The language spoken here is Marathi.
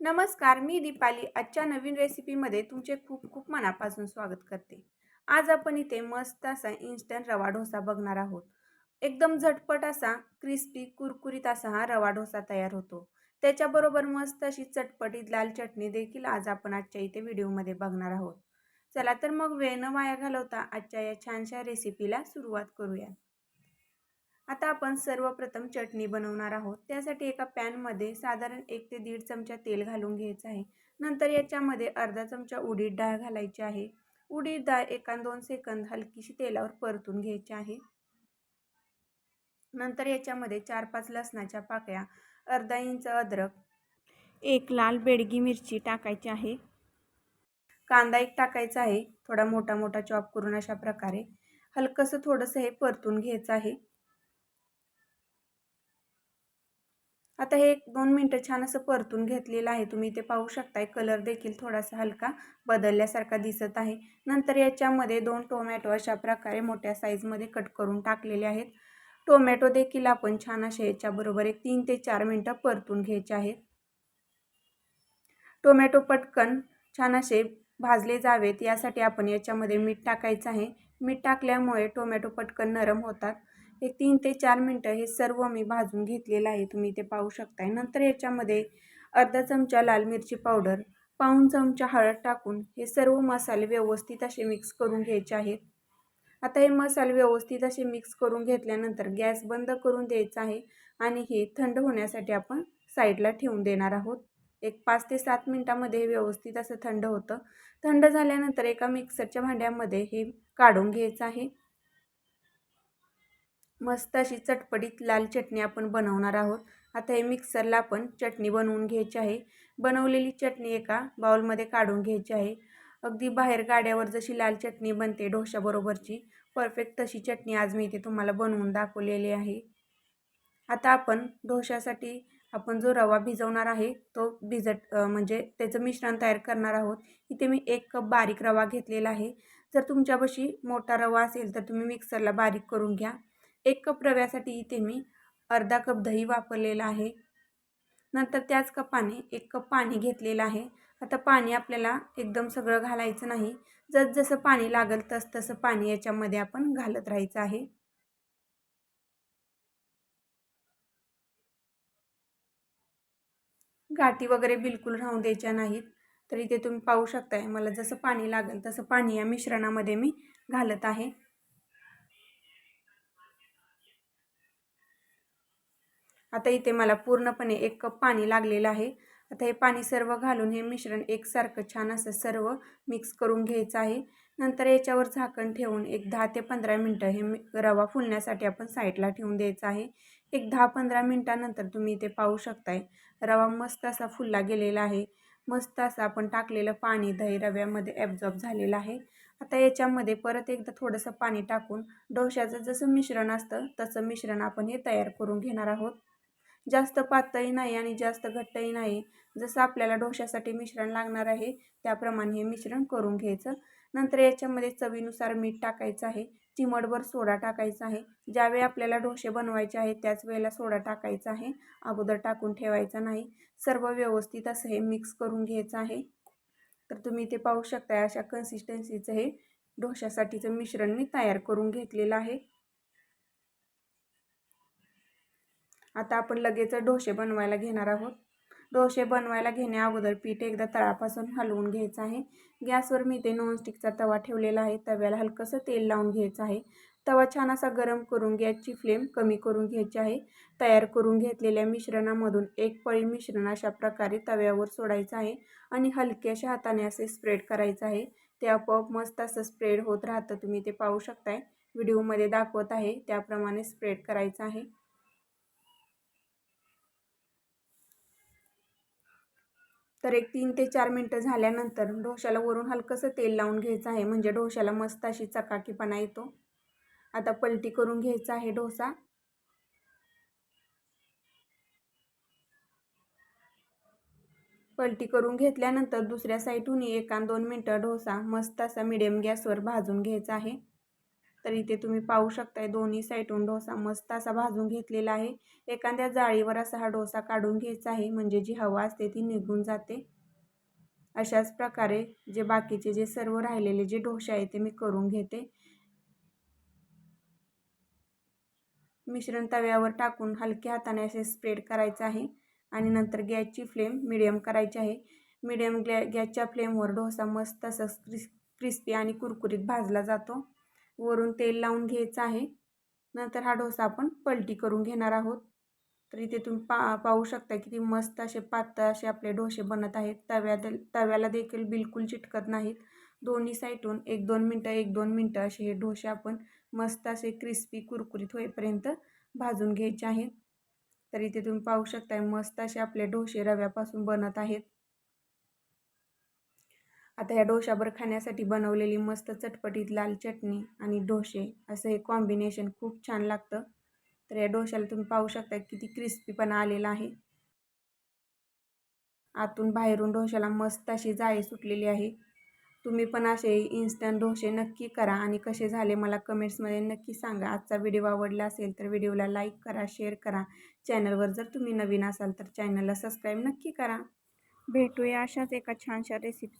नमस्कार मी दीपाली. आजच्या नवीन रेसिपीमध्ये तुमचे खूप खूप मनापासून स्वागत करते. आज आपण इथे मस्त असा इन्स्टंट रवा डोसा बघणार आहोत. एकदम झटपट असा क्रिस्पी कुरकुरीत असा हा रवा डोसा तयार होतो. त्याच्याबरोबर मस्त अशी चटपटीत लाल चटणी देखील आज आपण आजच्या इथे व्हिडिओमध्ये बघणार आहोत. चला तर मग वेळ न वाया घालवता आजच्या या छानशा रेसिपीला सुरुवात करूया. आता आपण सर्वप्रथम चटणी बनवणार आहोत. त्यासाठी एका पॅनमध्ये साधारण एक ते दीड चमचा तेल घालून घ्यायचं आहे. नंतर याच्यामध्ये अर्धा चमचा उडीद डाळ घालायची आहे. उडीद डाळ एका दोन सेकंद हलकीशी तेलावर परतून घ्यायची आहे. नंतर याच्यामध्ये चार पाच लसणाच्या पाकळ्या अर्धा इंच अद्रक एक लाल बेडगी मिरची टाकायची आहे. कांदा एक टाकायचा आहे. थोडा मोठा मोठा चॉप करून अशा प्रकारे हलकंसं थोडंसं हे परतून घ्यायचं आहे. आता हे एक दोन मिनटं छान असं परतून घेतलेलं आहे. तुम्ही ते पाहू शकताय कलर देखील थोडासा हलका बदलल्यासारखा दिसत आहे. नंतर याच्यामध्ये दोन टोमॅटो अशा प्रकारे मोठ्या साईजमध्ये कट करून टाकलेले आहेत. टोमॅटो देखील आपण छान असे याच्याबरोबर एक तीन ते चार मिनटं परतून घ्यायचे आहेत. टोमॅटो पटकन छान असे भाजले जावेत. यासाठी आपण याच्यामध्ये मीठ टाकायचं आहे. मीठ टाकल्यामुळे टोमॅटो पटकन नरम होतात. हे तीन ते चार मिनटं हे सर्व मी भाजून घेतलेलं आहे. तुम्ही ते पाहू शकताय. नंतर याच्यामध्ये अर्धा चमचा लाल मिरची पावडर पाऊन चमचा हळद टाकून हे सर्व मसाले व्यवस्थित असे मिक्स करून घ्यायचे आहेत. आता हे मसाले व्यवस्थित असे मिक्स करून घेतल्यानंतर गॅस बंद करून द्यायचा आहे आणि हे थंड होण्यासाठी आपण साईडला ठेवून देणार आहोत. एक पाच ते सात मिनटामध्ये हे व्यवस्थित असं थंड होतं. थंड झाल्यानंतर एका मिक्सरच्या भांड्यामध्ये हे काढून घ्यायचं आहे. मस्त अशी चटपटीत लाल चटणी आपण बनवणार आहोत. आता हे मिक्सरला आपण चटणी बनवून घ्यायची आहे. बनवलेली चटणी एका बाउलमध्ये काढून घ्यायची आहे. अगदी बाहेर गाड्यावर जशी लाल चटणी बनते डोशाबरोबरची परफेक्ट तशी चटणी आज मी इथे तुम्हाला बनवून दाखवलेली आहे. आता आपण डोशासाठी आपण जो रवा भिजवणार आहे तो भिजत म्हणजे त्याचं मिश्रण तयार करणार आहोत. इथे मी एक कप बारीक रवा घेतलेला आहे. जर तुमच्यापाशी मोठा रवा असेल तर तुम्ही मिक्सरला बारीक करून घ्या. एक कप रव्यासाठी इथे मी अर्धा कप दही वापरलेला आहे. नंतर त्याच कपाने एक कप पाणी घेतलेलं आहे. आता पाणी आपल्याला एकदम सगळं घालायचं नाही. जस जसं पाणी लागेल तस तसं पाणी याच्यामध्ये आपण घालत राहायचं आहे. गाठी वगैरे बिलकुल राहून द्यायच्या नाहीत. तर इथे तुम्ही पाहू शकताय मला जसं पाणी लागेल तसं पाणी या मिश्रणामध्ये मी घालत आहे. आता इथे मला पूर्णपणे एक कप पाणी लागलेलं आहे. आता हे पाणी सर्व घालून हे मिश्रण एकसारखं छान असं सर्व मिक्स करून घ्यायचं आहे. नंतर याच्यावर झाकण ठेवून एक दहा ते पंधरा मिनटं हे मी रवा फुलण्यासाठी आपण साईडला ठेवून द्यायचं आहे. एक दहा पंधरा मिनटानंतर तुम्ही इथे पाहू शकताय. रवा मस्त असा फुलला गेलेला आहे. मस्त असं आपण टाकलेलं पाणी दही रव्यामध्ये ॲब्झॉर्ब झालेलं आहे. आता याच्यामध्ये परत एकदा थोडंसं पाणी टाकून डोश्याचं जसं मिश्रण असतं तसं मिश्रण आपण हे तयार करून घेणार आहोत. जास्त पातळी नाही आणि जास्त घट्टही नाही. जसं आपल्याला डोश्यासाठी मिश्रण लागणार आहे त्याप्रमाणे हे मिश्रण करून घ्यायचं. नंतर याच्यामध्ये चवीनुसार मीठ टाकायचं आहे. चिमटभर सोडा टाकायचा आहे. ज्यावेळी आपल्याला डोसे बनवायचे आहेत त्याच वेळेला सोडा टाकायचा आहे. अगोदर टाकून ठेवायचा नाही. सर्व व्यवस्थित असं हे मिक्स करून घ्यायचं आहे. तर तुम्ही ते पाहू शकता अशा कन्सिस्टन्सीचं हे डोशासाठीचं मिश्रण मी तयार करून घेतलेलं आहे. आता आपण लगेच डोसे बनवायला घेणार आहोत. डोसे बनवायला घेण्या अगोदर पीठ एकदा तळापासून हलवून घ्यायचं आहे. गॅसवर मी ते नॉनस्टिकचा तवा ठेवलेला आहे. तव्याला हलकंसं तेल लावून घ्यायचं आहे. तवा छान असा गरम करून गॅसची फ्लेम कमी करून घ्यायची आहे. तयार करून घेतलेल्या मिश्रणामधून एक पळी मिश्रण अशा प्रकारे तव्यावर सोडायचं आहे आणि हलक्याशा हाताने असे स्प्रेड करायचं आहे. ते आपोआप मस्त असं स्प्रेड होत राहतं. तुम्ही ते पाहू शकताय. व्हिडिओमध्ये दाखवत आहे. त्याप्रमाणे स्प्रेड करायचं आहे. तर एक तीन ते चार मिनटं झाल्यानंतर ढोशाला वरून हलकंसं तेल लावून घ्यायचं आहे. म्हणजे ढोशाला मस्त अशी चकाकीपणा येतो. आता पलटी करून घ्यायचा आहे डोसा. पलटी करून घेतल्यानंतर दुसऱ्या साईडहून एका दोन मिनटं डोसा मस्त असा मिडियम गॅसवर भाजून घ्यायचा आहे. तर इथे तुम्ही पाहू शकताय दोन्ही साईडून डोसा मस्त असा भाजून घेतलेला आहे. एखाद्या जाळीवर असा हा डोसा काढून घ्यायचा आहे म्हणजे जी हवा असते ती निघून जाते. अशाच प्रकारे जे बाकीचे जे सर्व राहिलेले जे डोसे आहे ते मी करून घेते. मिश्रण तव्यावर टाकून हलक्या हाताने असे स्प्रेड करायचं आहे आणि नंतर गॅसची फ्लेम मिडियम करायची आहे. मिडियम गॅ गॅसच्या फ्लेमवर डोसा मस्त असं क्रिस क्रिस्पी आणि कुरकुरीत भाजला जातो. वरून तेल लावून घ्यायचं आहे. नंतर हा डोसा आपण पलटी करून घेणार आहोत. तर इथे तुम्ही पा पाहू शकता किती मस्त असे पातळ असे आपले डोसे बनत आहेत. तव्या तव्याला देखील बिलकुल चिटकत नाहीत. दोन्ही साईडून एक दोन मिनटं एक दोन मिनटं असे हे डोसे आपण मस्त असे क्रिस्पी कुरकुरीत होईपर्यंत भाजून घ्यायचे आहेत. तर इथे तुम्ही पाहू शकता मस्त असे आपले डोसे रव्यापासून बनत आहेत. आता या डोशाभर खाण्यासाठी बनवलेली मस्त चटपटीत लाल चटणी आणि डोसे असं हे कॉम्बिनेशन खूप छान लागतं. तर या डोशाला तुम्ही पाहू शकता किती क्रिस्पीपणा आलेला आहे. आतून बाहेरून डोशाला मस्त अशी जाळी सुटलेली आहे. तुम्ही पण असे इन्स्टंट डोसे नक्की करा आणि कसे झाले मला कमेंट्समध्ये नक्की सांगा. आजचा व्हिडिओ आवडला असेल तर व्हिडिओला लाईक करा शेअर करा. चॅनलवर जर तुम्ही नवीन असाल तर चॅनलला सबस्क्राईब नक्की करा. भेटूया अशाच एका छानशा रेसिपी